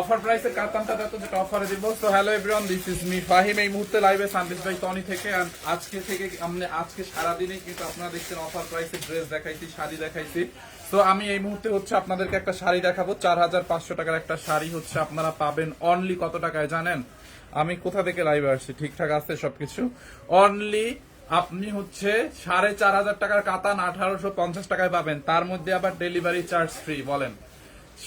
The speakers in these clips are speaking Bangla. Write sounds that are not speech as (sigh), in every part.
অফার প্রাইসের কাতানটা দেখো যেটা অফারে দিব। তো hello everyone this is me Fahim এই মুহূর্তে লাইভে সান্দিস ভাই টনি থেকে। And আজকে থেকে আমরা আজকে সারাদিনে কিন্তু আপনারা দেখছেন অফার প্রাইসের ড্রেস দেখাইছি, শাড়ি দেখাইছি। তো আমি এই মুহূর্তে হচ্ছে আপনাদেরকে একটা শাড়ি দেখাবো। চার হাজার পাঁচশো টাকার একটা শাড়ি হচ্ছে আপনারা পাবেন অনলি কত টাকায় জানেন? আমি কোথা থেকে লাইভে আসছি? ঠিকঠাক আছে সবকিছু? অনলি আপনি হচ্ছে সাড়ে চার হাজার টাকার কাতান আঠারোশো পঞ্চাশ টাকায় পাবেন। তার মধ্যে আবার ডেলিভারি চার্জ ফ্রি বলেন।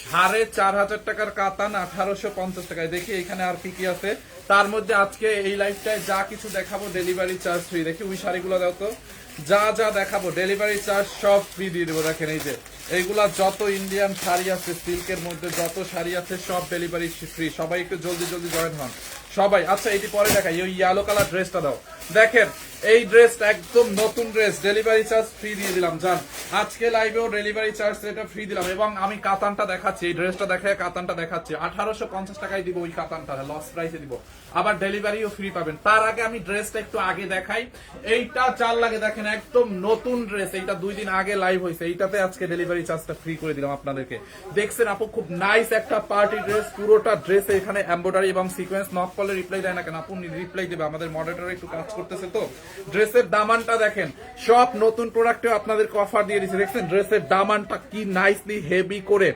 সাড়ে চার হাজার টাকার কাতান আঠারোশো পঞ্চাশ টাকায়। দেখি এখানে আর কি কি আছে। তার মধ্যে আজকে এই লাইফটায় যা কিছু দেখাবো ডেলিভারি চার্জ ফ্রি দেখি ওই শাড়িগুলো দাও তো। যা যা দেখাবো ডেলিভারি চার্জ সব ফ্রি দিয়ে দেবো। দেখেন এই যে, এইগুলা যত ইন্ডিয়ান শাড়ি আছে সিল্কের মধ্যে যত শাড়ি আছে, সব ডেলিভারি ফ্রি সবাই একটু জলদি জলদি জয়েন হন। সবাই আচ্ছা এটি পরে দেখাই। ওই ইয়েলো কালার ড্রেসটা দাও। দেখেন, এই ড্রেসটা একদম নতুন ড্রেস ডেলিভারি চার্জ ফ্রি দিয়ে দিলাম, জান। আজকে লাইভেও ডেলিভারি চার্জ এটা ফ্রি দিলাম, এবং আমি কাতানটা দেখাচ্ছি, এই ড্রেসটা দেখায় কাতানটা দেখাচ্ছি। আঠারোশো পঞ্চাশ টাকায় দিব ওই কাতানটা লস প্রাইসে দিব। আবার ডেলিভারিও ফ্রি পাবেন। তার আগে আমি ড্রেসটা একটু আগে দেখাই। এইটা চার লাগে, দেখেন, একদম নতুন ড্রেস এইটা দুই দিন আগে লাইভ হয়েছে। এইটাতে আজকে ডেলিভারি চার্জটা ফ্রি করে দিলাম আপনাদেরকে। দেখছেন আপু, খুব নাইস একটা পার্টি ড্রেস পুরোটা ড্রেস এখানে এম্ব্রয়ডারি এবং সিকোয়েন্স নক করলে রিপ্লাই দেয় না কেন? আপু রিপ্লাই দেবে, আমাদের মডারেটর একটু কাজ করতেছে তো? ড্রেসের দামানটা দেখেন, সব নতুন প্রোডাক্টে আপনাদেরকে অফার দিয়ে দিচ্ছে দেখছেন, ড্রেসের দামানটা কি নাইসলি হেভি করে।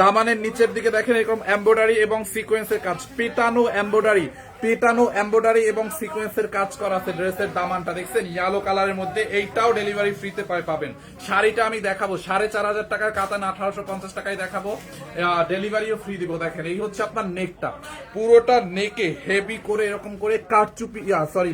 দামানের নিচের দিকে দেখেন, এরকম এম্ব্রয়ডারি এবং সিকোয়েন্সের কাজ। পেটানো এম্ব্রয়ডারি পেটানো এম্ব্রয়ডারি এবং সিকোয়েন্সের কাজ করা আছে ড্রেসের দামানটা। দেখছেন ইয়েলো কালারের মধ্যে এইটাও ডেলিভারি ফ্রিতে পাবেন। শাড়িটা আমি দেখাবো, সাড়ে চার হাজার টাকার কাতান আঠারোশো পঞ্চাশ টাকায় দেখাবো। ডেলিভারিও ফ্রি দিব, দেখেন। এই হচ্ছে আপনার নেকটা পুরোটা নেকে হেভি করে, এরকম করে কারচুপি সরি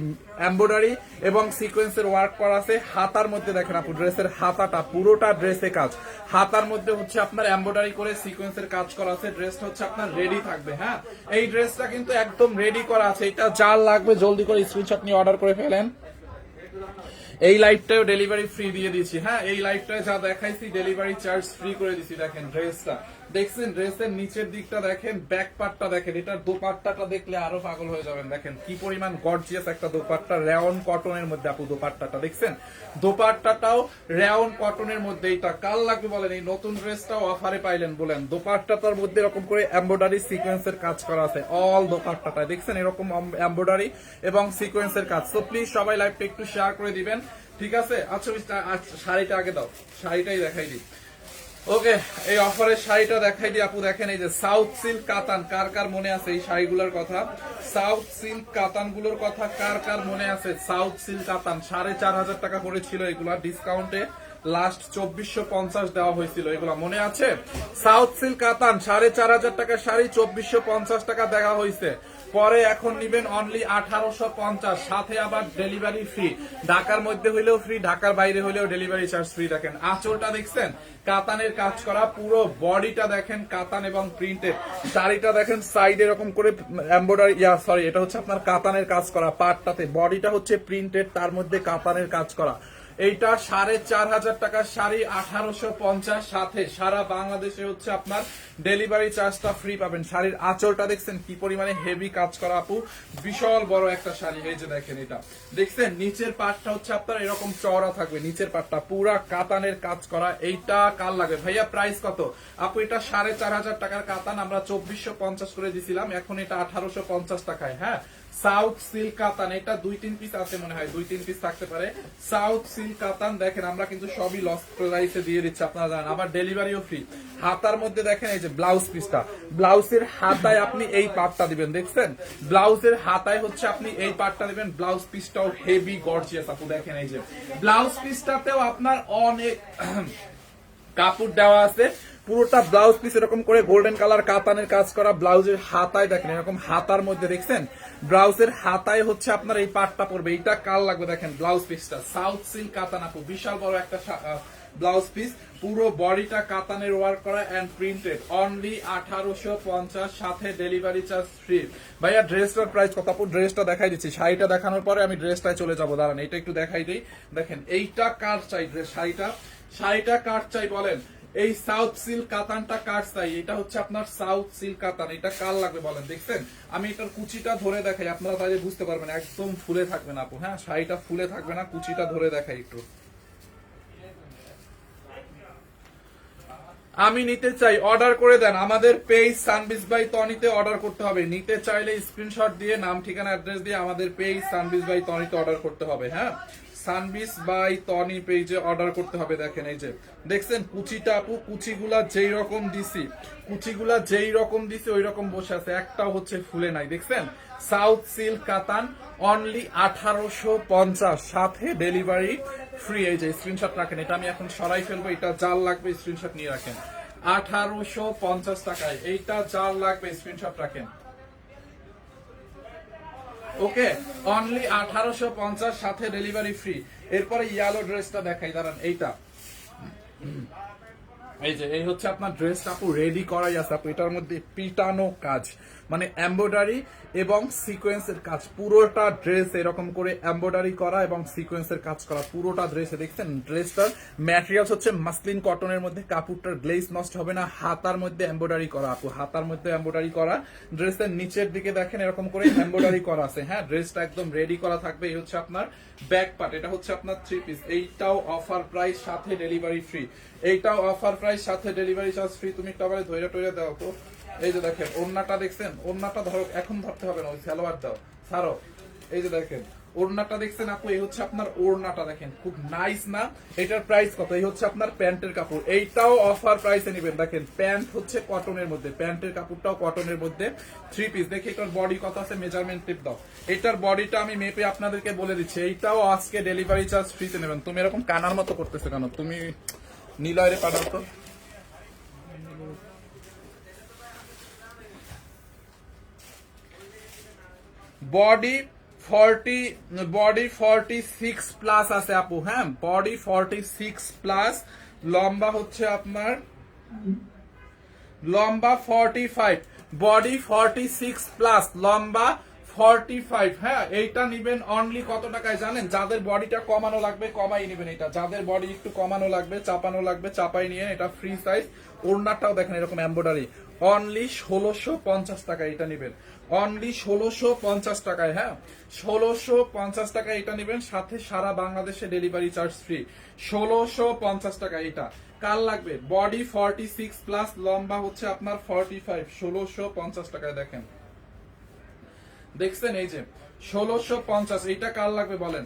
এম্ব্রয়ডারি এবং সিকোয়েন্সের ওয়ার্ক করা আছে। হাতার মধ্যে দেখেন আপু ড্রেসের হাতাটা, পুরোটা ড্রেসে কাজ। হাতার মধ্যে হচ্ছে আপনার এম্ব্রয়ডারি করে সিকোয়েন্সের কাজ করা আছে। ড্রেসটা হচ্ছে আপনার রেডি থাকবে হ্যাঁ? এই ড্রেসটা কিন্তু একদম রেডি করা আছে। এটা যার লাগবে, জলদি করে স্ক্রিনশট নিয়ে অর্ডার করে ফেলেন। এই লাইফটাও ডেলিভারি ফ্রি দিয়ে দিয়েছি হ্যাঁ? এই লাইফটায় যা দেখাইছি ডেলিভারি চার্জ ফ্রি করে দিছি দেখেন ড্রেসটা দেখছেন, ড্রেসের নিচের দিকটা দেখেন ব্যাক পার্টটা দেখেন, এটার দোপাট্টাটা দেখলে আরও পাগল হয়ে যাবেন। দেখেন, কি পরিমাণ গর্জিয়াস একটা দোপাট্টা রেওন কটনের মধ্যে আপু দোপাট্টাটা, দেখছেন? দোপাট্টাটাও রেওন কটনের মধ্যে এটা কাল লাগবে বলেন? এই নতুন ড্রেসটাও অফারে পাইলেন বলেন। দোপাট্টাটার মধ্যে এরকম করে এমব্রয়ডারি সিকোয়েন্সের কাজ করা আছে অল দোপাট্টাটা দেখছেন? এরকম এমব্রয়ডারি এবং সিকোয়েন্সের কাজ। তো প্লিজ সবাই লাইভটা একটু শেয়ার করে দিবেন। ঠিক আছে? আচ্ছা শাড়িটা আগে দাও। শাড়িটাই দেখাই দিই। ওকে, এই অফারের শাড়িটা দেখাই দিই আপু দেখেন, এই যে সাউথ সিল্ক কাতান, কার কার মনে আছে এই শাড়িগুলোর কথা? সাউথ সিল্ক কাতানগুলোর কথা কার কার মনে আছে? সাউথ সিল্ক কাতান, সাড়ে চার হাজার টাকা করেছিল এগুলা ডিসকাউন্টে লাস্ট চব্বিশশো পঞ্চাশ দেওয়া হয়েছিল, এগুলা মনে আছে? সাউথ সিল্ক কাতান, সাড়ে চার হাজার টাকার শাড়ি, চব্বিশশো পঞ্চাশ টাকা দেওয়া হয়েছে। পরে এখন নিবেন অনলি আঠারোশো পঞ্চাশ, সাথে আবার ডেলিভারি ফ্রি ঢাকার মধ্যে হইলেও ফ্রি ঢাকার বাইরে হইলেও ডেলিভারি চার্জ ফ্রি দেখেন। আঁচলটা দেখছেন? কাতানের কাজ করা, পুরো বডিটা দেখেন, কাতান এবং প্রিন্টেড শাড়িটা দেখেন সাইড এরকম করে এম্বয়ডারি ইয়া সরি এটা হচ্ছে আপনার কাতানের কাজ করা পাটটাতে বডিটা হচ্ছে প্রিন্টেড তার মধ্যে কাতানের কাজ করা। এইটা সাড়ে চার হাজার টাকার শাড়ি, আঠারোশো পঞ্চাশ সাথে। সারা বাংলাদেশে হচ্ছে আপনার ডেলিভারি চার্জটা ফ্রি পাবেন। শাড়ির আঁচলটা দেখছেন কি পরিমাণে হেভি কাজ করা আপু। বিশাল বড় একটা শাড়ি, এই যে দেখেন এটা। দেখছেন, নিচের পাটটা হচ্ছে আপনার এরকম চওড়া থাকবে, নিচের পাটটা। পুরা কাতানের কাজ করা, এইটা কাল লাগবে? ভাইয়া প্রাইস কত? আপু, এটা সাড়ে চার হাজার টাকার কাতান, আমরা চব্বিশশো পঞ্চাশ করে দিছিলাম, এখন এটা আঠারোশো পঞ্চাশ টাকায় হ্যাঁ? সাউথ সিল্ক কাতান, এটা দুই তিন পিস আছে মনে হয়, দুই তিন পিস থাকতে পারে। সাউথ সিল্ক কাতান, দেখেন, আমরা কিন্তু সবই লস প্রাইসে দিয়ে দিচ্ছি, আপনারা জানেন, আবার ডেলিভারিও ফ্রি হাতার মধ্যে দেখেন, এই যে ব্লাউজ পিসটা ব্লাউজের হাতায় আপনি এই পার্টটা দিবেন, দেখছেন? ব্লাউজের হাতায় হচ্ছে আপনি এই পার্টটা দিবেন ব্লাউজ পিসটাও হেভি গর্জিয়াস আপু, দেখেন এই যে। ব্লাউজ পিসটাতেও আপনার অনেক (clears throat) কাপড় দেওয়া আছে, পুরোটা ব্লাউজ পিস এরকম করে গোল্ডেন কালার কাতানের কাজ করা ব্লাউজের হাতায় দেখেন, এরকম হাতার মধ্যে, দেখছেন? ব্লাউজের হাতায় হচ্ছে আপনার এই পাটটা পড়বে। এইটা কাল লাগবে দেখেন? ব্লাউজ পিসটা সাউথ সিল্ক কাতান আপু, বিশাল বড় একটা ব্লাউজ পিস পুরো বডিটা কাতানের ওয়ার্ক করা এন্ড প্রিন্টেড অনলি আঠারোশো পঞ্চাশ, সাথে ডেলিভারি চার্জ ফ্রি ভাইয়া ড্রেসটার প্রাইস কত? আপু ড্রেসটা দেখাই দিচ্ছি। শাড়িটা দেখানোর পরে আমি ড্রেসটায় চলে যাব। দাঁড়ান, এটা একটু দেখাই দিই। দেখেন, এইটা কার চাই ড্রেস শাড়িটা? শাড়িটা কার চাই বলেন? এই সাউথ সিল্ক কাতানটা কার চাই এটা হচ্ছে আপনার সাউথ সিল্ক কাতান। এটা কার লাগবে বলেন? দেখছেন? আমি এটার কুচিটা ধরে দেখাই। আপনারা তাহলে বুঝতে পারবেন, একদম ফুলে থাকবে না আপু। হ্যাঁ শাড়িটা ফুলে থাকবে না, কুচিটা ধরে দেখাই একটু। আমি নিতে চাই, অর্ডার করে দেন। আমাদের পেজ সানবিস বাই তনিতে অর্ডার করতে হবে। নিতে চাইলে স্ক্রিনশট দিয়ে, নাম, ঠিকানা, অ্যাড্রেস দিয়ে আমাদের পেজ সানবিস বাই তনিতে অর্ডার করতে হবে হ্যাঁ? সানবিস বাই তনি পেজে অর্ডার করতে হবে, দেখেন এই যে। দেখছেন কুচিটা আপু কুচিগুলা যেই রকম দিছি কুচিগুলা যেই রকম দিছি, ওই রকম বসে আছে। একটাও হচ্ছে ফুলে নাই, দেখছেন? সাউথ সিল্ক কাতান অনলি আঠারোশো পঞ্চাশ, সাথে ডেলিভারি ফ্রি এই যে স্ক্রিনশট রাখেন, এটা আমি এখন সরাই ফেলব, এটা জাল লাগবে স্ক্রিনশট নিয়ে রাখেন। আঠারোশো পঞ্চাশ টাকায়, এইটা জাল লাগবে স্ক্রিনশট রাখেন। ওকে অনলি আঠারোশো পঞ্চাশ, সাথে ডেলিভারি ফ্রি এরপরে ইয়ালো ড্রেসটা দেখাই, দাঁড়ান, এইটা। এই যে, এই হচ্ছে আপনার ড্রেসটা আপু রেডি করাই আছে আপু, এটার মধ্যে পিটানো কাজ। মানে এমব্রয়ডারি এবং সিকোয়েন্সের কাজ। পুরোটা ড্রেস এরকম করে এমব্রয়ডারি করা এবং সিকোয়েন্সের কাজ করা। পুরোটা ড্রেসে দেখছেন? ড্রেসটার ম্যাটেরিয়ালস হচ্ছে মাসলিন কটনের মধ্যে, কাপড়টার গ্লেজ নষ্ট হবে না, হাতার মধ্যে এমব্রয়ডারি করা আপু। হাতার মধ্যে এমব্রয়ডারি করা। ড্রেসের নিচের দিকে দেখেন, এরকম করে এমব্রয়ডারি করা আছে। হ্যাঁ ড্রেসটা একদম রেডি করা থাকবে। এই হচ্ছে আপনার ব্যাক পার্ট এটা হচ্ছে আপনার থ্রি পিস এইটাও অফার প্রাইস সাথে ডেলিভারি ফ্রি এইটাও অফার প্রাইস সাথে ডেলিভারি চার্জ ফ্রি তুমি টবারে ধৈর্য টইরা দাও তো এই যে দেখেন, ওড়নাটা দেখছেন? ওড়নাটা ধরো, এখন ধরতে হবে না, ওই সালোয়ার দাও ছাড়ো, এই যে দেখেন, ওড়নাটা দেখছেন আপু? এই হচ্ছে আপনার ওড়নাটা দেখেন, খুব নাইস না? এটার প্রাইস কত? এই হচ্ছে আপনার প্যান্টের কাপড়। এইটাও অফার প্রাইসে নেবেন। দেখেন, প্যান্ট হচ্ছে কটনের মধ্যে, প্যান্টের কাপড়টাও কটনের মধ্যে থ্রি পিস দেখি এটার বডি কত আছে মেজারমেন্ট টিপ দাও। এটার বডিটা আমি মেপে আপনাদেরকে বলে দিচ্ছি। এইটাও আজকে ডেলিভারি চার্জ ফ্রিতে নেবেন। তুমি এরকম কানার মতো করতেছো কেন? তুমি নীলয়রে পাঠাও তো। Body forty body forty six plus আছে আপু হ্যাঁ? বডি ফর্টি সিক্স প্লাস, লম্বা হচ্ছে আপনার, লম্বা forty five, body forty six plus, লম্বা ফর্টি ফাইভ হ্যাঁ? এইটা নিবেন অনলি কত টাকায় জানেন? যাদের বডিটা কমানো লাগবে, কমাই নেবেন এটা। যাদের বডি একটু কমানো লাগবে, চাপানো লাগবে, চাপাই নিয়ে এটা ফ্রি সাইজ ওড়নাটাও দেখেন এরকম এম্বয়ডারি অনলি ষোলোশো পঞ্চাশ টাকা এটা নেবেন। অনলি ষোলোশো পঞ্চাশ টাকায় হ্যাঁ? ষোলোশো পঞ্চাশ টাকা এটা নেবেন, সাথে সারা বাংলাদেশে ডেলিভারি চার্জ ফ্রি ষোলোশো পঞ্চাশ টাকা এটা। কার লাগবে? বডি ফর্টি সিক্স প্লাস লম্বা হচ্ছে আপনার ফর্টি ফাইভ ষোলোশো পঞ্চাশ টাকায় দেখেন। দেখছেন এই যে, ষোলোশো পঞ্চাশ, এইটা কার লাগবে বলেন?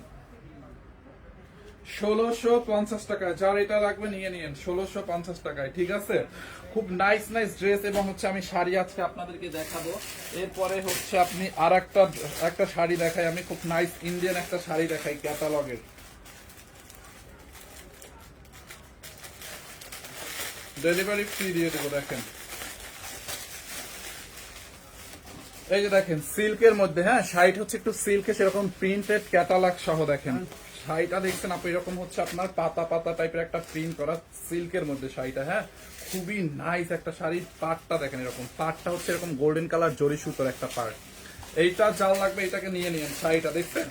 ষোলোশো পঞ্চাশ টাকায়, যার এটা লাগবে নিয়ে নিন ষোলোশো পঞ্চাশ টাকায়, ঠিক আছে? খুব নাইস নাইস ড্রেস এবং হচ্ছে আমি শাড়ি আজকে আপনাদেরকে দেখাবো। এরপরে হচ্ছে আপনি আর একটা একটা শাড়ি দেখাই। আমি খুব নাইস ইন্ডিয়ান একটা শাড়ি দেখাই ক্যাটালগের ডেলিভারি ফ্রি দিয়ে দেবো, দেখেন। এই যে দেখেন সিল্কের মধ্যে হ্যাঁ শাড়িটা হচ্ছে একটু সিল্কে সেরকম প্রিন্টেড ক্যাটালগ সহ দেখেন। শাড়িটা দেখছেন আপনি, এরকম হচ্ছে আপনার পাতা পাতা টাইপের একটা প্রিন্ট করা সিল্কের মধ্যে শাড়িটা হ্যাঁ। খুবই নাইস একটা শাড়ির পাটটা দেখেন এরকম। পাটটা হচ্ছে এরকম গোল্ডেন কালার জরি সুতোর একটা পার্ট এইটা জাল লাগবে এটাকে নিয়ে নিন, শাড়িটা দেখছেন?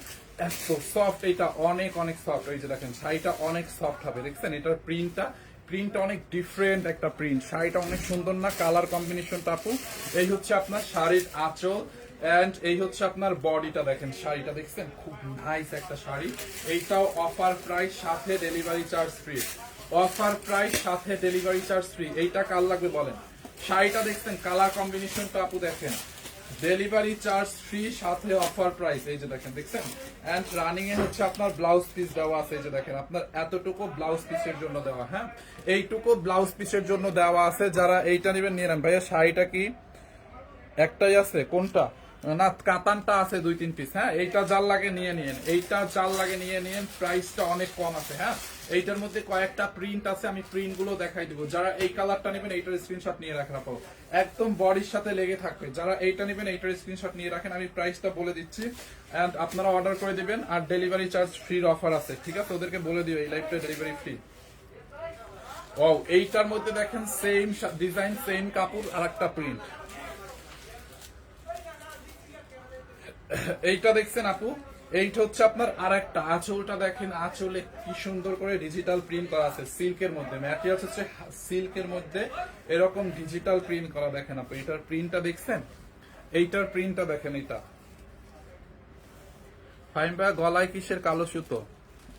এত সফট এটা অনেক অনেক সফট এই যে দেখেন, শাড়িটা অনেক সফট হবে, দেখছেন? এটার প্রিন্টটা প্রিন্টটা অনেক ডিফারেন্ট একটা প্রিন্ট শাড়িটা অনেক সুন্দর না? কালার কম্বিনেশন আপু? এই হচ্ছে আপনার শাড়ির আঁচল এন্ড এই হচ্ছে আপনার বডিটা দেখেন, শাড়িটা দেখছেন? খুব নাইস একটা শাড়ি। এইটাও অফার প্রাইস সাথে delivery charge free offer price, সাথে ডেলিভারি চার্জ ফ্রি এইটা কাল লাগবে বলেন? শাড়িটা দেখছেন কালার কম্বিনেশনটা আপু দেখেন। ডেলিভারি চার্জ ফ্রি সাথে অফার প্রাইস এই যে দেখেন, দেখছেন? এন্ড রানিং এ হচ্ছে আপনার ব্লাউজ পিস দেওয়া আছে, এই যে দেখেন, আপনার এতটুকু ব্লাউজ পিসের জন্য দেওয়া হ্যাঁ? এইটুকু ব্লাউজ পিসের জন্য দেওয়া আছে, যারা এইটা নেবেন, নিয়ে নেন। ভাইয়া, শাড়িটা কি একটাই আছে? কোনটা? না, কাতানটা আছে দুই, তিন পিস হ্যাঁ? এইটা জাল লাগে, নিয়ে নিন এইটা জাল লাগে, নিয়ে নিন প্রাইসটা অনেক কম আছে হ্যাঁ? এইটার মধ্যে কয়েকটা প্রিন্ট আছে, আমি প্রিন্টগুলো দেখাই দিব। যারা এই কালারটা নেবেন, এইটার স্ক্রিনশট নিয়ে রাখেন আপু একদম বডির সাথে লেগে থাকবে। যারা এইটা নেবেন, এইটার স্ক্রিনশট নিয়ে রাখেন। আমি প্রাইসটা বলে দিচ্ছি। এন্ড আপনারা অর্ডার করে দিবেন। আর ডেলিভারি চার্জ ফ্রির অফার আছে, ঠিক আছে? ওদেরকে বলে দিও, এই লাইফটা ডেলিভারি ফ্রি ও এইটার মধ্যে দেখেন সেম ডিজাইন সেম কাপড়, আর একটা প্রিন্ট এইটা দেখছেন আপু? এইটা হচ্ছে আপনার আর একটা আঁচলটা দেখেন, আঁচলে কি সুন্দর করে ডিজিটাল প্রিন্ট করা আছে সিল্কের মধ্যে। ম্যাটেরিয়ালস হচ্ছে সিল্কের মধ্যে এরকম ডিজিটাল প্রিন্ট করা দেখেন আপু এটার প্রিন্টটা দেখছেন? এইটার প্রিন্টটা দেখেন এটা। ফাইন ভাই গলায় কিসের কালো সুতো?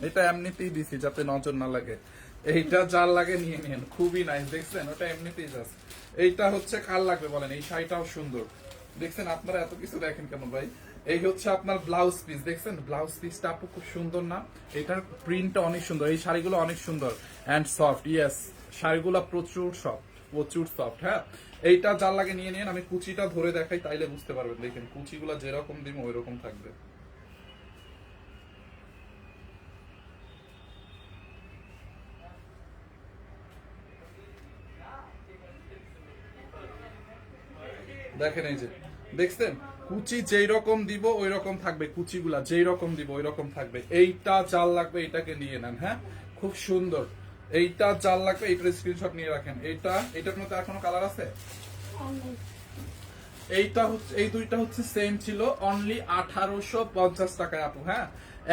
এটা এমনিতেই দিছি যাতে নজর না লাগে। এইটা যার লাগে নিয়ে নিন, খুবই নাইস দেখছেন? ওটা এমনিতেই জাস্ট এইটা হচ্ছে কার লাগবে বলেন? এই শাড়িটাও সুন্দর। দেখছেন, আপনারা এত কিছু দেখেন কেন ভাই? এই হচ্ছে আপনার ব্লাউজ পিস দেখছেন? ব্লাউজ পিসটা আপু খুব সুন্দর না? এটার প্রিন্টটা অনেক সুন্দর। এই শাড়িগুলো অনেক সুন্দর। অ্যান্ড সফট ইয়েস শাড়িগুলো প্রচুর সফট প্রচুর সফট হ্যাঁ? এইটা যার লাগে নিয়ে নিন। আমি কুচিটা ধরে দেখাই, তাইলে বুঝতে পারবেন। দেখেন, কুচিগুলো যেরকম দিব ওই রকম থাকবে। দেখেন এই যে। দেখছেন? কুচি যেই রকম দিব, ওই রকম থাকবে। কুচিগুলা যেই রকম দিব, ওই রকম থাকবে। এইটা চাল লাগবে, এটাকে নিয়ে নেন হ্যাঁ? খুব সুন্দর। এইটা চাল লাগবে, এইটার স্ক্রিনশট নিয়ে রাখেন। এইটা এটার মধ্যে এখনও কালার আছে? এইটা হচ্ছে, এই দুইটা হচ্ছে সেম ছিল অনলি আঠারোশো পঞ্চাশ টাকায় আপু হ্যাঁ?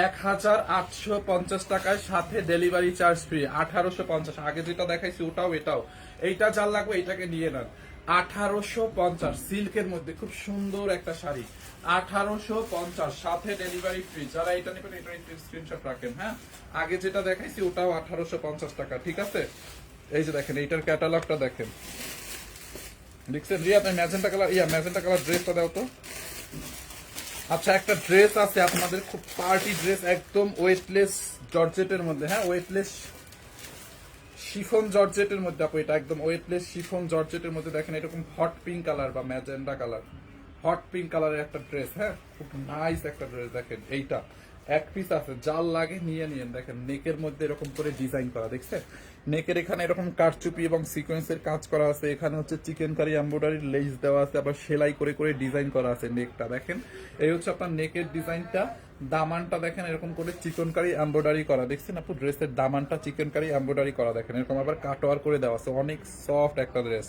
এক হাজার আটশো পঞ্চাশ টাকায় সাথে ডেলিভারি চার্জ ফ্রি আঠারোশো পঞ্চাশ। আগে যেটা দেখাইছি ওটাও এটাও। এইটা যার লাগবে এটাকে নিয়ে নেন। আঠারোশো পঞ্চাশ সিল্কের মধ্যে, খুব সুন্দর একটা শাড়ি। আঠারোশো পঞ্চাশ, সাথে ডেলিভারি ফ্রি যারা এটা নেবেন এটা স্ক্রিনশট রাখেন হ্যাঁ? আগে যেটা দেখাইছি, ওটাও আঠারোশো পঞ্চাশ টাকা, ঠিক আছে? এই যে দেখেন, এইটার ক্যাটালগটা দেখেন। দেখছেন? রিয়া তুমি magenta colour, yeah, magenta colour ড্রেসটা দাও তো। আচ্ছা একটা ড্রেস আছে আপনাদের, খুব পার্টি ড্রেস একদম ওয়েটলেস জর্জেটের মধ্যে হ্যাঁ? ওয়েটলেস শিফন জর্জেটের মধ্যে, আপু, এটা একদম ওয়েটলেস শিফন জর্জেটের মধ্যে দেখেন, এরকম হট পিঙ্ক কালার বা ম্যাজেন্ডা কালার হট পিঙ্ক কালারের একটা ড্রেস হ্যাঁ? খুব নাইস একটা ড্রেস দেখেন, এইটা। এক পিস আছে জাল লাগে নিয়ে নিয়েন, দেখেন নেকের মধ্যে এরকম করে ডিজাইন করা, দেখছেন? নেকের এখানে এরকম কারচুপি এবং সিকোয়েন্সের কাজ করা আছে। এখানে হচ্ছে চিকেন কারি এমব্রয়ডারি লেস দেওয়া আছে, আবার সেলাই করে করে ডিজাইন করা আছে নেকটা, দেখেন? এই হচ্ছে আপনার নেকের ডিজাইনটা দামানটা দেখেন, এরকম করে চিকন কারি এমব্রয়ডারি করা। দেখছেন আপু? ড্রেসের দামানটা চিকেন কারি এমব্রয়ডারি করা, দেখেন? এরকম আবার কাটোয়ার করে দেওয়া আছে। অনেক সফট একটা ড্রেস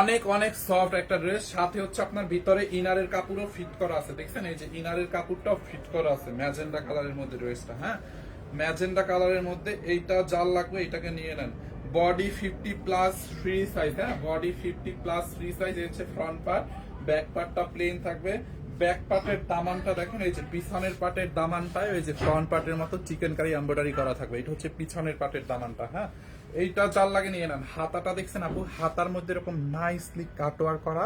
অনেক অনেক সফট একটা ড্রেস সাথে হচ্ছে আপনার ভিতরে ইনারের কাপড়ও ফিট করা আছে। দেখছেন? এই যে ইনারের কাপড়টাও ফিট করা আছে। ম্যাজেন্ডা কালারের মধ্যে ড্রেসটা হ্যাঁ? ম্যাজেন্ডা কালারের মধ্যে এইটা জাল লাগবে এটাকে নিয়ে নেন। Body fifty plus free size হ্যাঁ? Body fifty plus free size হচ্ছে ফ্রন্ট পার্ট। ব্যাক পার্টটা প্লেন থাকবে। ব্যাক পার্টের দামানটা দেখেন, এই যে পিছনের পার্টের দামানটায় ওই যে ফ্রন্ট পার্টের মতো চিকেন কারি এমব্রয়ডারি করা থাকবে। এটা হচ্ছে পিছনের পার্টের দামানটা হ্যাঁ? এইটা জাল লাগে নিয়ে নেন। হাতাটা দেখছেন আপু? হাতার মধ্যে এরকম নাইসলি কাটোয়ার করা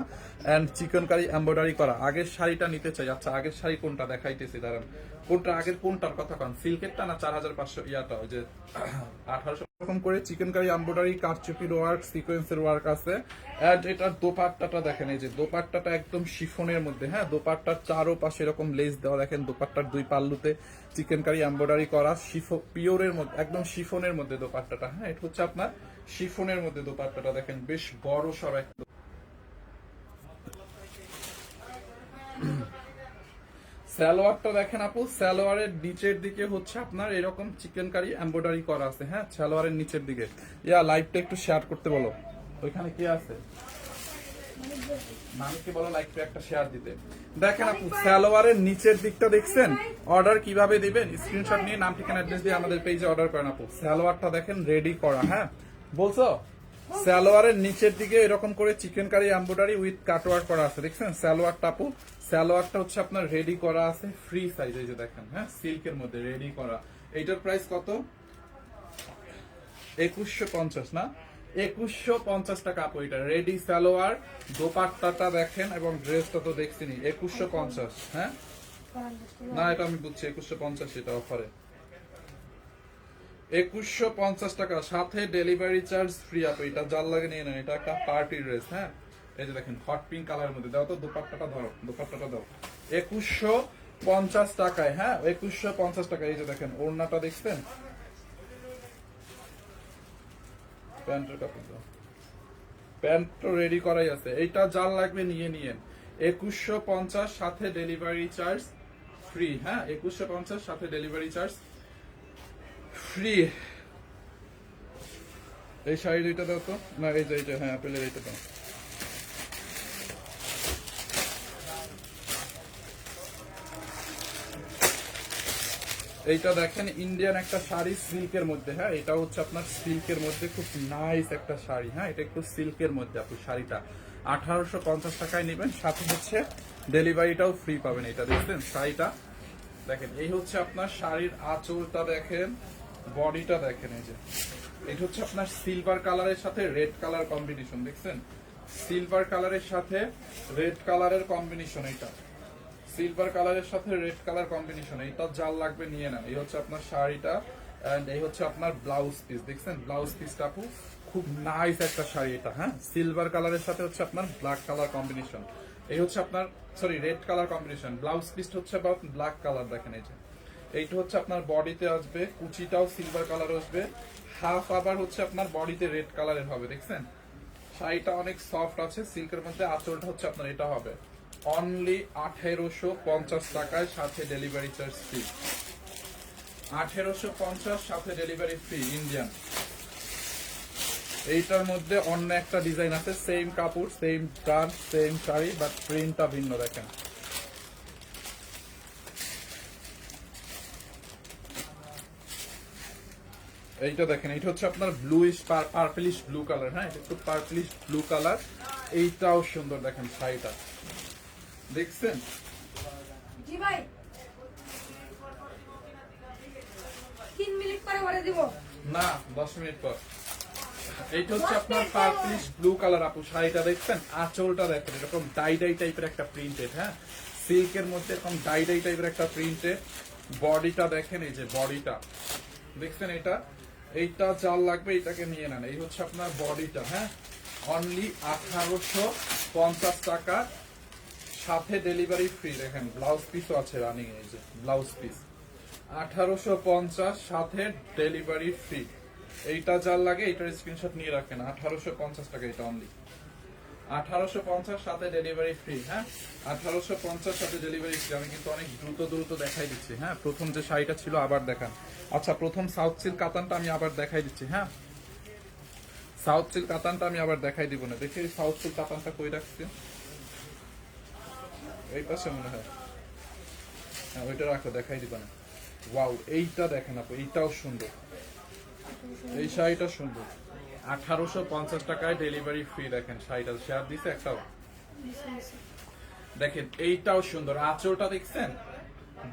এন্ড চিকেন কারি এমব্রয়ডারি করা। আগের শাড়িটা নিতে চাই। আচ্ছা আগের শাড়ি কোনটা? দেখাইতেছি, দাঁড়ান। কোনটা? আগের কোনটার কথা কন? সিল্কেরটা না চার হাজার পাঁচশো? ইয়াটা, ওই যে, আঠারোশো রকম করে চিকেন কারি এমব্রয়ডারি কারচুপির ওয়ার্ক সিকোয়েন্সের ওয়ার্ক আছে। এন্ড এটার দোপাট্টাটা দেখেন, এই যে দোপাট্টাটা একদম শিফনের মধ্যে হ্যাঁ? দোপাট্টার চারো পাশে এরকম লেস দেওয়া, দেখেন দোপাট্টার দুই পাল্লুতে চিকেন কারি এমব্রয়ডারি করা, শিফো পিওরের মধ্যে, একদম শিফনের মধ্যে দোপাট্টাটা হ্যাঁ? এটা হচ্ছে আপনার শিফনের মধ্যে দোপাট্টাটা, দেখেন, বেশ বড় সড় সালোয়ারটা দেখেন আপু সালোয়ারের নিচের দিকে হচ্ছে আপনার এরকম চিকেন কারি এমব্রয়ডারি করা আছে হ্যাঁ? সালোয়ারের নিচের দিকে। ইয়া লাইভটা একটু শেয়ার করতে বলো। ওইখানে কে আছে? বলো লাইকটা একটা শেয়ার দিতে। দেখেন আপু সালোয়ারের নিচের দিকটা দেখছেন? অর্ডার কীভাবে দিবেন? স্ক্রিনশট নিয়ে নাম ঠিকানা অ্যাড্রেস দিয়ে আমাদের পেজে অর্ডার করেন আপু। সালোয়ারটা দেখেন রেডি করা হ্যাঁ? বলছো? সালোয়ারের নিচের দিকে এরকম করে chikankari embroidery with cutwork করা আছে। দেখছেন? সালোয়ারটা আপু সালোয়ারটা হচ্ছে আপনার রেডি করা আছে ফ্রি সাইজ এই যে দেখেন হ্যাঁ? সিল্কের মধ্যে রেডি করা। এইটার প্রাইস কত? একুশশো পঞ্চাশ, না? একুশশো পঞ্চাশ টাকা আপু এটা। রেডি সালোয়ার, দোপাট্টাটা দেখেন এবং ড্রেসটা তো দেখছিনি একুশশো পঞ্চাশ হ্যাঁ? না, এটা আমি বুঝছি, একুশশো পঞ্চাশ এটা অফারে একুশশো পঞ্চাশ টাকা। সাথে ডেলিভারি চার্জ ফ্রি আপু এটা জাল লাগে নিয়ে নেন। এটা একটা পার্টি ড্রেস হ্যাঁ? এই যে দেখেন হট পিঙ্ক কালারের মধ্যে। দাও তো, দোপাট্টাটা ধরো, দোপাট্টাটা দাও। একুশশো পঞ্চাশ টাকায় হ্যাঁ? একুশশো পঞ্চাশ টাকা এই যে দেখেন, ওড়নাটা দেখছেন? প্যান্টের কাপড় দাও। প্যান্ট তো রেডি করাই আছে। এইটা জাল লাগবে নিয়ে নিয়েন। একুশশো পঞ্চাশ, সাথে ডেলিভারি চার্জ ফ্রি হ্যাঁ? একুশশো পঞ্চাশ, সাথে ডেলিভারি চার্জ ফ্রি এই শাড়ি দুইটা দাও তো। না, এই যে এইটা হ্যাঁ আপেলের এইটা দাও। এইটা দেখেন ইন্ডিয়ান একটা শাড়ি সিল্কের মধ্যে হ্যাঁ এটা হচ্ছে আপনার সিল্কের মধ্যে খুব নাইস একটা শাড়ি হ্যাঁ এটা একটু সিল্কের মধ্যে আপনি শাড়িটা। আঠারোশো পঞ্চাশ টাকায় নেবেন, সাথে হচ্ছে ডেলিভারিটাও ফ্রি পাবেন, এটা দেখবেন শাড়িটা দেখেন, এই হচ্ছে আপনার শাড়ির আঁচলটা দেখেন। বডিটা দেখেন এই যে। এটা হচ্ছে আপনার সিলভার কালারের সাথে রেড কালার কম্বিনেশন দেখছেন? সিলভার কালারের সাথে রেড কালারের কম্বিনেশন এটা। সিলভার কালারের সাথে রেড কালার কম্বিনেশন এইটা জাল লাগবে নিয়ে নেন। এই হচ্ছে আপনার শাড়িটা এন্ড এই হচ্ছে আপনার ব্লাউজ পিস দেখছেন? ব্লাউজ পিসটা আপু, খুব নাইস একটা শাড়ি এটা হ্যাঁ? সিলভার কালারের সাথে হচ্ছে আপনার ব্ল্যাক কালার কম্বিনেশন এই হচ্ছে আপনার sorry red colour combination blouse পিসটা হচ্ছে about ব্ল্যাক কালার দেখেন এই যে। এইটা হচ্ছে আপনার বডিতে আসবে, কুচিটাও সিলভার কালার আসবে। হাফ আবার হচ্ছে আপনার বডিতে রেড কালারের হবে, দেখছেন? শাড়িটা অনেক সফট আছে, সিল্কের মধ্যে আঁচলটা হচ্ছে আপনার এটা হবে। অনলি আঠেরোশো পঞ্চাশ টাকায় সাথে ডেলিভারি চার্জ ফ্রি আঠেরোশো পঞ্চাশ সাথে ডেলিভারি ফ্রি ইন্ডিয়ান এইটার মধ্যে অন্য একটা ডিজাইন আছে সেম কাপড় same brand same sari but প্রিন্টটা ভিন্ন, দেখেন। এইটা দেখেন এইটা হচ্ছে আপনার ব্লুইশ পার্পলিশ ব্লু কালার হ্যাঁ? এটা একটু পার্পলিশ ব্লু কালার এইটাও সুন্দর দেখেন শাড়িটা। দেখছেন? জি ভাই। তিন মিনিট পরে দিব। না দশ মিনিট পর। এইটা হচ্ছে আপনার পার্পলিশ ব্লু কালার আপু। শাড়িটা দেখছেন? আঁচলটা দেখেন এরকম ডাই ডাই টাইপের একটা প্রিন্টেড হ্যাঁ? সিল্কের মধ্যে এরকম ডাই ডাই টাইপের একটা প্রিন্টেড বডিটা দেখেন এই যে বডিটা। দেখছেন এটা? এইটা চাল লাগবে, এটাকে নিয়ে নেন। এই হচ্ছে আপনার বডিটা হ্যাঁ? অনলি আঠারোশো পঞ্চাশ টাকা। সাথে ডেলিভারি ফ্রি দেখেন ব্লাউজ পিসও আছে রানিং এই যে ব্লাউজ পিস আঠারোশো পঞ্চাশ, সাথে ডেলিভারি ফ্রি এইটা যার লাগে, এইটার স্ক্রিনশট নিয়ে রাখেন, আঠারোশো পঞ্চাশ টাকা এটা অনলি আঠারোশো পঞ্চাশ সাথে ডেলিভারি ফ্রি হ্যাঁ? আঠারোশো পঞ্চাশ সাথে ডেলিভারি ফ্রি আমি কিন্তু অনেক দ্রুত দ্রুত দেখাই দিচ্ছি হ্যাঁ? প্রথম যে শাড়িটা ছিল, আবার দেখান। আচ্ছা প্রথম সাউথ সিল্ক কাতানটা আমি আবার দেখাই দিচ্ছি হ্যাঁ? সাউথ সিল্ক কাতানটা আমি আবার দেখাই দিব না। দেখি সাউথ সিল্ক কাতানটা কই রাখছি? এই পাশে মনে হয়। হ্যাঁ ওইটা রাখো, দেখাই দিবা না। ওয়াও এইটা দেখেন আপু, এইটাও সুন্দর। এই শাড়িটা সুন্দর। আঠারোশো পঞ্চাশ টাকায় ডেলিভারি ফ্রি দেখেন শাড়িটা শেয়ার দিছে একটাও। দেখেন, এইটাও সুন্দর। আঁচলটা দেখছেন?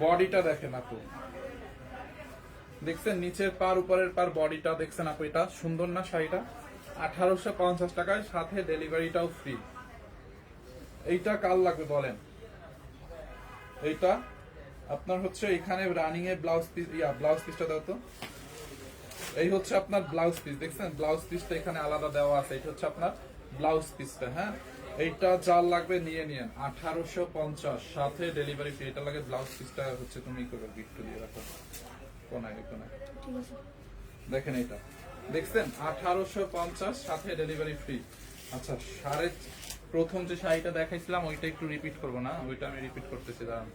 বডিটা দেখেন আপু। দেখছেন, নিচের পার, উপরের পার বডিটা দেখছেন আপু এটা? সুন্দর না শাড়িটা আঠারোশো পঞ্চাশ টাকায় সাথে ডেলিভারিটাও ফ্রি এইটা কাল লাগবে বলেন? এইটা আপনার হচ্ছে এখানে রানিং এ ব্লাউজ পিস ইয়া ব্লাউজ পিসটা দাও তো। এই হচ্ছে আপনার ব্লাউজ পিস দেখছেন? ব্লাউজ পিসটা এখানে আলাদা দেওয়া আছে এটা হচ্ছে আপনার ব্লাউজ পিসটা হ্যাঁ? এইটা যার লাগবে নিয়ে নিয়েন আঠারোশো পঞ্চাশ সাথে ডেলিভারি ফি এটা লাগে ব্লাউজ পিসটা হচ্ছে তুমি করবে গিফট দিয়ে রাখো কোনায় কোনায়। ঠিক আছে। দেখেন এটা দেখছেন? আঠারোশো পঞ্চাশ সাথে ডেলিভারি ফ্রি আচ্ছা সাড়ে প্রথম যে শাড়িটা দেখাইছিলাম ওইটা একটু রিপিট করব না? ওইটা আমি রিপিট করতেছি দাঁড়ান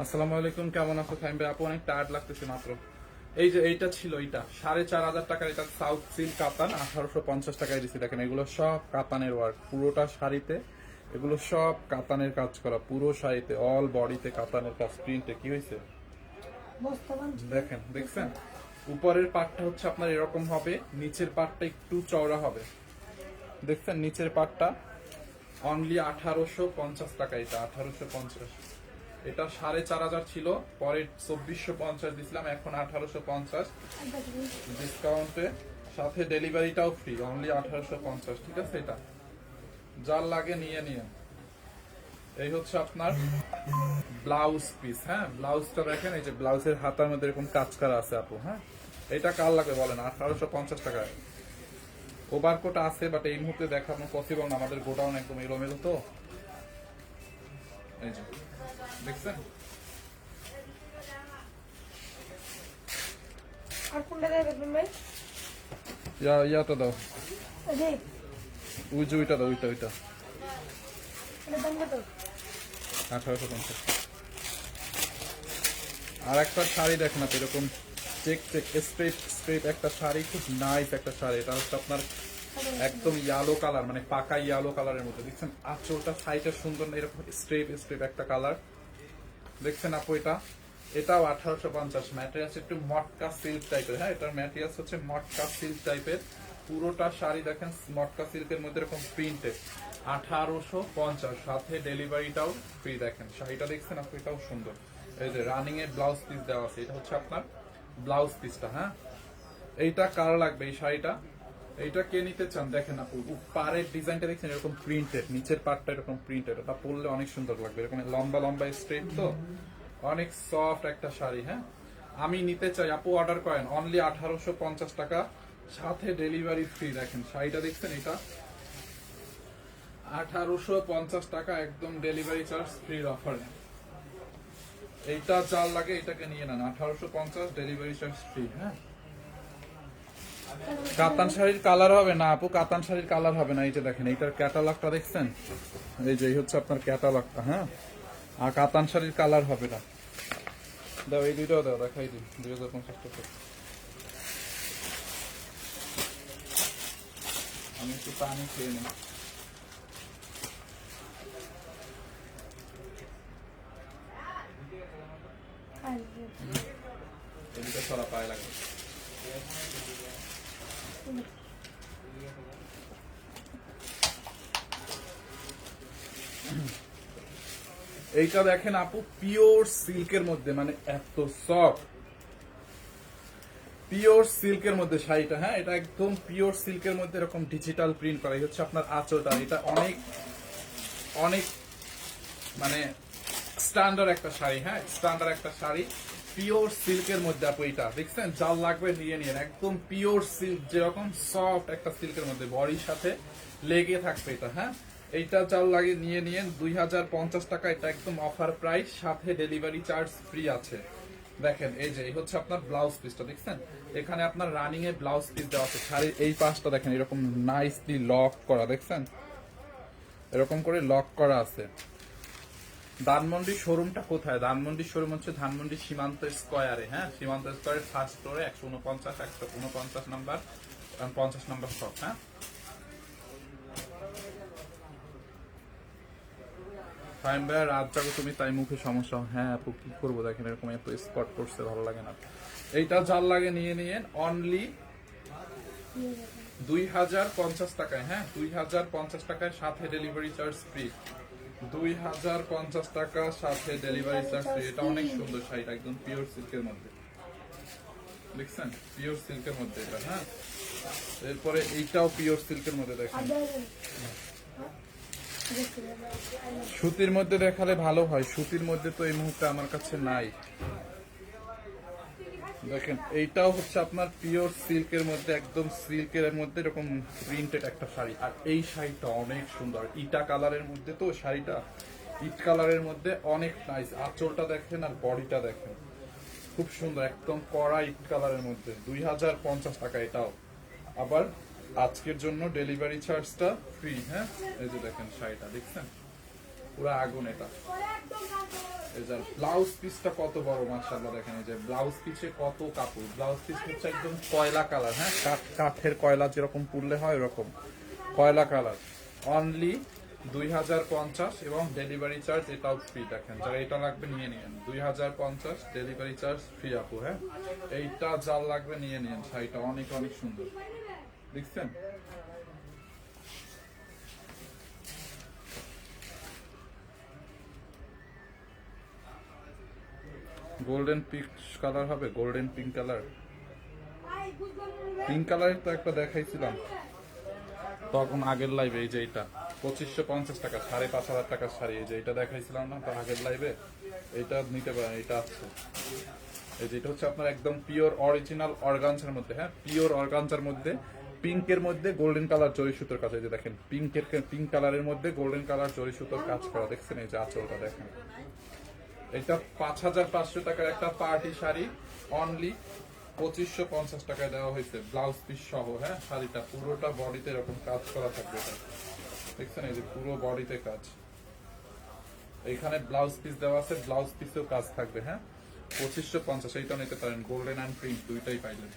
আসসালামু আলাইকুম কেমন আছো ফাইম ভাই? আপু অনেক টায়ার্ড লাগতেছে মাত্র। এই যে এইটা ছিল এইটা। সাড়ে চার হাজার টাকার এটা সাউথ সিল্ক কাতান আঠারোশো পঞ্চাশ টাকায় দিচ্ছি দেখেন এগুলো সব কাতানের ওয়ার্ক পুরোটা শাড়িতে এগুলো সব কাতানের কাজ করা পুরো শাড়িতে অল বডিতে কাতানের কাজ। প্রিন্টে কি হয়েছে? দেখেন দেখছেন? উপরের পাটটা হচ্ছে আপনার এরকম হবে নিচের পাটটা একটু চওড়া হবে। দেখছেন নিচের পাটটা অনলি আঠারোশো পঞ্চাশ টাকা এটা আঠারোশো পঞ্চাশ। এটা সাড়ে চার হাজার ছিল পরে চব্বিশশো পঞ্চাশ দিছিলাম, এখন আঠারোশো পঞ্চাশ। ডিসকাউন্টে সাথে ডেলিভারিটাও ফ্রি অনলি আঠারোশো পঞ্চাশ, ঠিক আছে এটা? যার লাগে নিয়ে নিয়ে এই হচ্ছে আপনার ব্লাউজ পিস হ্যাঁ? ব্লাউজটা দেখেন, এই যে ব্লাউজের হাতার মধ্যে এরকম কাজ করা আছে আপু হ্যাঁ? এটা কার লাগবে বলেন? আঠারোশো পঞ্চাশ টাকায়। ওভার কোট আছে বাট এই মুহূর্তে দেখানো পসিবল না, আমাদের গোডাউন একদম এলোমেলো তো। এই যে। দেখছেন? আর কোনটা দেবে ভাই? ইয়া ইয়াটা দাও। ওই যে ওইটা দাও ওইটা ওইটা। এটা দাম কত? আঠারোশো পঞ্চাশ। আর একটা শাড়ি দেখেন আপনি এরকম চেক চেক স্ট্রেপ স্ট্রেপ একটা শাড়ি খুব নাইস একটা শাড়ি। এটা হচ্ছে আপনার একদম ইয়ালো কালার মানে পাকা ইয়ালো কালারের মধ্যে। দেখছেন? আঁচলটা সাইজটা সুন্দর না এরকম স্ট্রেপ স্ট্রেপ একটা কালার দেখছেন আপু এটা? এটাও আঠারোশো পঞ্চাশ। ম্যাটেরিয়ালস একটু মটকা সিল্ক টাইপের হ্যাঁ এটার ম্যাটেরিয়ালস হচ্ছে মটকা সিল্ক টাইপের পুরোটা শাড়ি দেখেন, মটকা সিল্কের মধ্যে এরকম প্রিন্টেড আঠারোশো পঞ্চাশ। সাথে ডেলিভারিটাও ফ্রি দেখেন। শাড়িটা দেখছেন আপনি এটাও সুন্দর। এই যে রানিং এর ব্লাউজ পিস দেওয়া আছে। এটা হচ্ছে আপনার ব্লাউজ পিসটা হ্যাঁ? এইটা কার লাগবে এই শাড়িটা? এইটা কে নিতে চান? দেখেন আপু পাড়ের ডিজাইনটা দেখছেন, এরকম প্রিন্টেড নিচের পার্টটা এরকম প্রিন্টেড এটা পরলে অনেক সুন্দর লাগবে, এরকম লম্বা লম্বা স্ট্রেট তো? অনেক সফট একটা শাড়ি হ্যাঁ? আমি নিতে চাই, আপু অর্ডার করেন অনলি আঠারোশো পঞ্চাশ টাকা, সাথে ডেলিভারি ফ্রি দেখেন, শাড়িটা দেখছেন এটা? আঠারোশো পঞ্চাশ টাকা একদম ডেলিভারি চার্জ ফ্রি অফারে এইটা চাল লাগে, এটাকে নিয়ে নেন, আঠারোশো পঞ্চাশ ডেলিভারি চার্জ ফ্রি হ্যাঁ? কাতান শাড়ির কালার হবে না আপু কাতান শাড়ির কালার হবে না এই যে দেখেন এইটার ক্যাটালগটা দেখছেন? এই যে হচ্ছে আপনার ক্যাটালগটা হ্যাঁ? আর কাতান শাড়ির কালার হবে না। দাও এই দুইটাও দাও দেখাই দিন দুই হাজার পঞ্চাশ টাকা। আমি একটু পানি খেয়ে নিই। এদিকে সরা পায়ে লাগবে। এইটা দেখেন আপু পিওর সিল্কের মধ্যে মানে এত সফট পিওর সিল্কের মধ্যে শাড়িটা হ্যাঁ? এটা একদম পিওর সিল্কের মধ্যে এরকম ডিজিটাল প্রিন্ট করা। হচ্ছে আপনার আঁচলটা। এটা অনেক অনেক মানে স্ট্যান্ডার্ড একটা শাড়ি হ্যাঁ? স্ট্যান্ডার্ড একটা শাড়ি। পিওর সিল্কের মধ্যে আপু এটা দেখছেন? জাল লাগবে নিয়ে নিয়ে একদম পিওর সিল্ক, যেরকম সফট একটা সিল্কের মধ্যে, বডির সাথে লেগে থাকবে এটা হ্যাঁ? এইটা চাল লাগে নিয়ে নিয়ে দুই হাজার পঞ্চাশ টাকা, এটা একদম অফার প্রাইস, সাথে ডেলিভারি চার্জ ফ্রি আছে। দেখেন, এই যে, এই হচ্ছে আপনার ব্লাউজ পিসটা, দেখছেন? এখানে আপনার রানিং এ ব্লাউজ পিস দেওয়া আছে। শাড়ির এই পাশটা দেখেন, এরকম নাইসলি লক করা, দেখছেন? এরকম করে লক করা আছে। ধানমন্ডি শোরুমটা কোথায়? ধানমন্ডি শোরুম হচ্ছে ধানমন্ডি সীমান্ত স্কয়ারে হ্যাঁ? সীমান্ত স্কয়ারের ফার্স্ট ফ্লোরে একশো উনপঞ্চাশ একশো উনপঞ্চাশ নাম্বার পঞ্চাশ নাম্বার শপ হ্যাঁ? ফাইন ভাইয়া, রাত জাগো তুমি, তাই মুখে সমস্যা হ্যাঁ। আপু, কি করব? দেখেন এরকম এত স্পট করছে, ভালো লাগে না। এইটা জাল লাগে নিয়ে নিয়ে অনলি দুই হাজার পঞ্চাশ টাকায় হ্যাঁ? দুই হাজার পঞ্চাশ টাকায় সাথে ডেলিভারি চার্জ ফ্রি দুই হাজার পঞ্চাশ টাকা সাথে ডেলিভারি চার্জ এটা অনেক সুন্দর শাড়িটা একদম পিওর সিল্কের মধ্যে। দেখছেন? পিওর সিল্কের মধ্যে এটা হ্যাঁ? এরপরে এইটাও পিওর সিল্কের মধ্যে দেখেন। সুতির মধ্যে দেখালে ভালো হয়। সুতির মধ্যে তো এই মুহূর্তে আমার কাছে নাই। দেখেন এইটাও হচ্ছে আপনার পিওর সিল্কের মধ্যে, একদম সিল্কের মধ্যে এরকম প্রিন্টেড একটা শাড়ি। আর এই শাড়িটা অনেক সুন্দর। ইটা কালারের মধ্যে তো শাড়িটা? ইট কালারের মধ্যে অনেক নাইস আঁচলটা দেখেন আর বডিটা দেখেন। খুব সুন্দর, একদম কড়া ইট কালারের মধ্যে। দুই হাজার পঞ্চাশ টাকা এটাও। আবার আজকের জন্য ডেলিভারি চার্জটা ফ্রি হ্যাঁ? এই যে দেখেন শাড়িটা, দেখছেন? পুরো আগুন এটা। এই ব্লাউজ পিসটা কত বড়, মাশাআল্লাহ দেখেন এই যে ব্লাউজ পিসে কত কাপড়। ব্লাউজ পিস হচ্ছে একদম কয়লা কালার হ্যাঁ? কাঠ, কাঠের কয়লা যেরকম পুড়লে হয় এরকম কয়লা কালার অনলি দুই হাজার পঞ্চাশ এবং ডেলিভারি চার্জ এটাও ফ্রি দেখেন। যারা এটা লাগবে নিয়ে নিন দুই হাজার পঞ্চাশ ডেলিভারি চার্জ ফ্রি আপু হ্যাঁ? এইটা জাল লাগবে নিয়ে নিন শাড়িটা। অনেক অনেক সুন্দর। দেখছেন? গোল্ডেন পিঙ্ক কালার হবে? গোল্ডেন পিঙ্ক কালার পিঙ্ক কালারের তো একটা দেখাইছিলাম। তখন আগের লাইভে এই যে এটা পঁচিশশো পঞ্চাশ টাকা, সাড়ে পাঁচ হাজার টাকার শাড়ি। এই যে এটা দেখাইছিলাম না তো আগের লাইভে এটা নিতে পারেন এটা আছে। এই যে এটা হচ্ছে আপনার একদম পিওর অরিজিনাল অর্গানসের মধ্যে হ্যাঁ? পিওর অর্গানজার মধ্যে পিঙ্কের মধ্যে গোল্ডেন কালার জরি সুতোর কাজ। এই যে দেখেন পিঙ্কের পিঙ্ক কালারের মধ্যে গোল্ডেন কালার জরি সুতোর কাজ করা। দেখছেন এই যে আঁচলটা দেখেন। এটা পাঁচ হাজার পাঁচশো টাকার একটা পার্টি শাড়ি অনলি পঁচিশশো পঞ্চাশ টাকায় দেওয়া হয়েছে ব্লাউজ পিস সহ হ্যাঁ? শাড়িটা পুরোটা বডিতে এরকম কাজ করা থাকবে দেখছেন, এই যে পুরো বডিতে কাজ। এখানে ব্লাউজ পিস দেওয়া আছে ব্লাউজ পিসেও কাজ থাকবে হ্যাঁ? পঁচিশশো পঞ্চাশ, এইটা নিতে পারেন গোল্ডেন অ্যান্ড প্রিন্ট দুইটাই পাইলেন।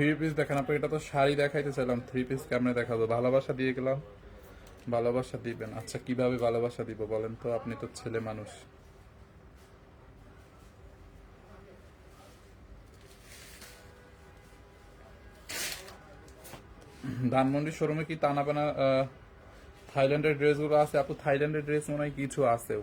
থ্রি পিস দেখেন আপনি এটা তো শাড়ি দেখাইতে চাইলাম থ্রি পিস কেমনে দেখাবো? ভালোবাসা দিয়ে গেলাম, ভালোবাসা দিবেন। আচ্ছা কীভাবে ভালোবাসা দিব বলেন তো? আপনি তো ছেলে মানুষ। ধানমন্ডি শোরুমে কি টানা পানা থাইল্যান্ডের ড্রেসগুলো আছে? আপু, থাইল্যান্ডের ড্রেস মনে হয় কিছু আছে।